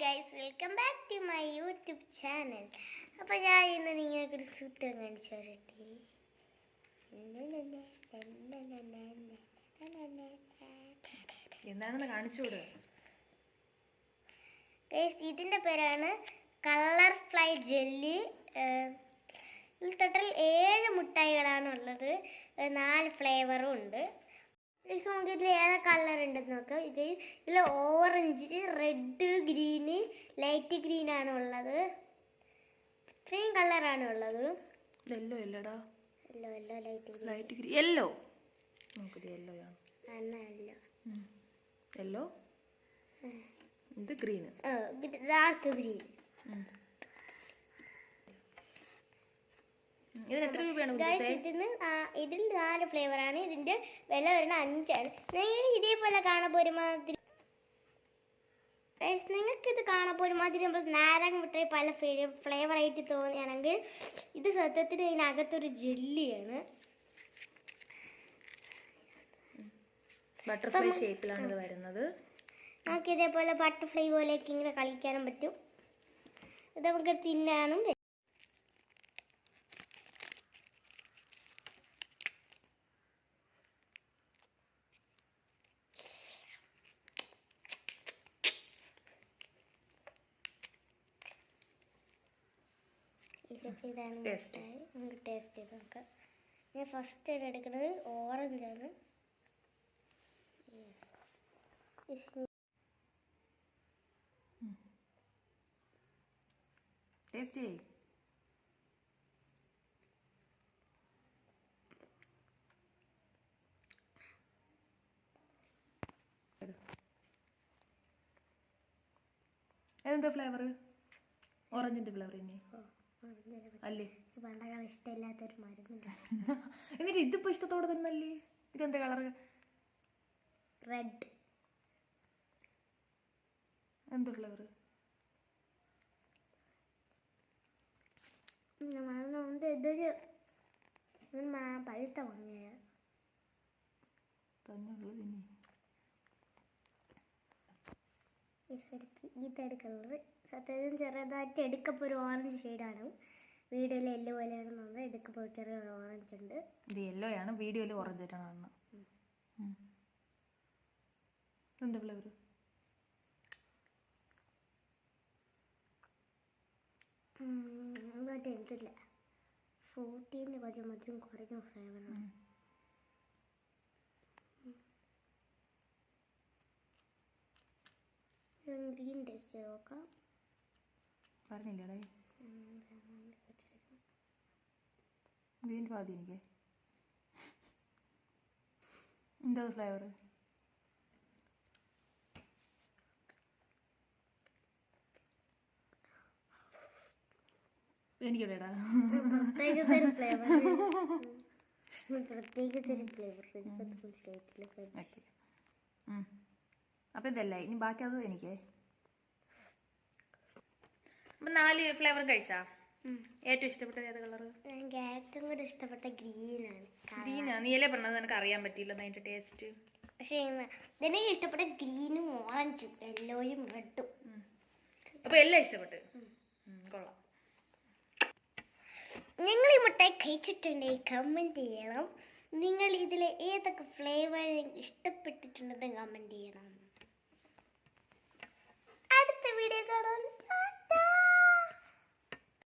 Guys welcome back to my YouTube channel അപ്പോൾ ഞാൻ ഇന്ന് നിങ്ങൾക്കൊരു സൂത്രം കാണിച്ചു തരട്ടെ. എന്താണെന്ന് കാണിച്ചു ഗൈസ് ഇതിന്റെ പേരാണ് കളർ ഫ്ലൈ ജെല്ലി ഇതിൽ ടോട്ടൽ ഏഴ് മുട്ടായികളാണ് ഉള്ളത് നാല് ഫ്ലേവറും ഉണ്ട്. ഗൈസ് നമുക്ക് ഇതിൽ ഏതാ കളർ ഉണ്ടെന്ന് നോക്കാം. ഇത് ഇതിൽ orange red green light green ആണ് ഉള്ളത്. ഇത്രയും കളറാണ് ഉള്ളത്. യെല്ലോ അല്ലടാ. Yellow yellow light green light green yellow നമുക്കിത് യെല്ലോ ആണ്. അന്നല്ല യെല്ലോ ഇത് ആ ഡാർക്ക് ഗ്രീൻ ഇതിന് എത്ര രൂപയാണ് ഇതിന് ഇതിൽ നാല് ഫ്ലേവറാണ് ഇതിന്റെ വില വരുന്ന അഞ്ചാണ്. നിങ്ങൾ ഇതേപോലെ കാണുമ്പോൾ ഒരുമാതിരി നിങ്ങൾക്ക് ഇത് കാണുമ്പോൾ ഒരുമാതിരി നമ്മൾ നാരങ്ങ മിഠായി പല ഫ്ലേവർ ആയിട്ട് തോന്നുകയാണെങ്കിൽ ഇത് സത്യത്തിൽ ഇതിനകത്തൊരു ജെല്ലിയാണ്. ബട്ടർഫ്ലൈ ഷേപ്പിലാണ് ഇത് വരുന്നത്. നമുക്ക് ഇതേപോലെ ബട്ടർഫ്ലൈ പോലെയൊക്കെ ഇങ്ങനെ കളിക്കാനും പറ്റും. ഇത് നമുക്ക് തിന്നാനും ഇതൊക്കെ ഇതാണ്. മിഠായി. നമുക്ക് ടേസ്റ്റ് ചെയ്ത് നോക്കാം. ഞാൻ ഫസ്റ്റ് ആണ് എടുക്കുന്നത് ഓറഞ്ചാണ് ടേസ്റ്റ് എന്താ ഫ്ലേവർ ഓറഞ്ചിന്റെ ഫ്ലേവർ ഇനി. അല്ലേ? പണ്ടകാലം ഇഷ്ടമില്ലാത്തൊരു മരുന്നുണ്ട് എന്നിട്ട് ഇതിപ്പോ ഇഷ്ടത്തോടെ തന്നല്ലേ? ഇതെന്താ കളർ റെഡ് എന്താ ഫ്ലേവർ ഇതൊരു പഴുത്ത മങ്ങയാണ് തന്നുള്ളത് ഇനി. ഇതെടുക്കുന്നത് സത്യത്തിൽ ചെറുതായിട്ട് എടുക്കപ്പോൾ ഒരു ഓറഞ്ച് ഷെയ്ഡാണ് വീഡിയോയിൽ എല്ലോ പോലെയാണ് തോന്നുന്നത്. എടുക്കപ്പോൾ ചെറിയ ഓറഞ്ച് ഉണ്ട്. ഇത് യെല്ലോ ആണ്. വീഡിയോയിൽ ഓറഞ്ച് ആയിട്ടാണ് കാണുന്നത്. എന്താ ഫ്ലേവർ എന്തില്ല ഫ്രൂട്ടീന്റെ കുറച്ച് മധുരം കുറഞ്ഞ ഫ്ലേവറാണ് ഗ്രീൻ ടേസ്റ്റ് നോക്കാം. പറഞ്ഞില്ലടേ. ഇതിന്റെ പാതി എനിക്ക് എന്താ ഫ്ലേവർ. എനിക്കിടേടാ അപ്പം ഇതല്ല? ഇനി ബാക്കി അത് എനിക്ക്. അപ്പം നാല് ഫ്ലേവർ കഴിച്ചാ? ഏറ്റവും ഇഷ്ടപ്പെട്ട ഏത് കളർ ഏറ്റവും കൂടുതൽ ഇഷ്ടപ്പെട്ട ഗ്രീനാണ്. ഗ്രീനാ? നീല പറഞ്ഞത് നിനക്ക് അറിയാൻ പറ്റിയില്ല അതിന്റെ ടേസ്റ്റ്? പക്ഷേ എനിക്ക് ഇഷ്ടപ്പെട്ട ഗ്രീനും ഓറഞ്ചും യെല്ലോയും റെഡും. അപ്പൊ എല്ലാം ഇഷ്ടപ്പെട്ട്? കൊള്ളാം. നിങ്ങൾ ഈ മുട്ടായി കഴിച്ചിട്ടുണ്ടെങ്കിൽ കമന്റ് ചെയ്യണം. നിങ്ങൾ ഇതിലെ ഏതൊക്കെ ഫ്ലേവർ ഇഷ്ടപ്പെട്ടിട്ടുണ്ടെന്ന് കമന്റ് ചെയ്യണം. അടുത്ത വീഡിയോ കാണാൻ.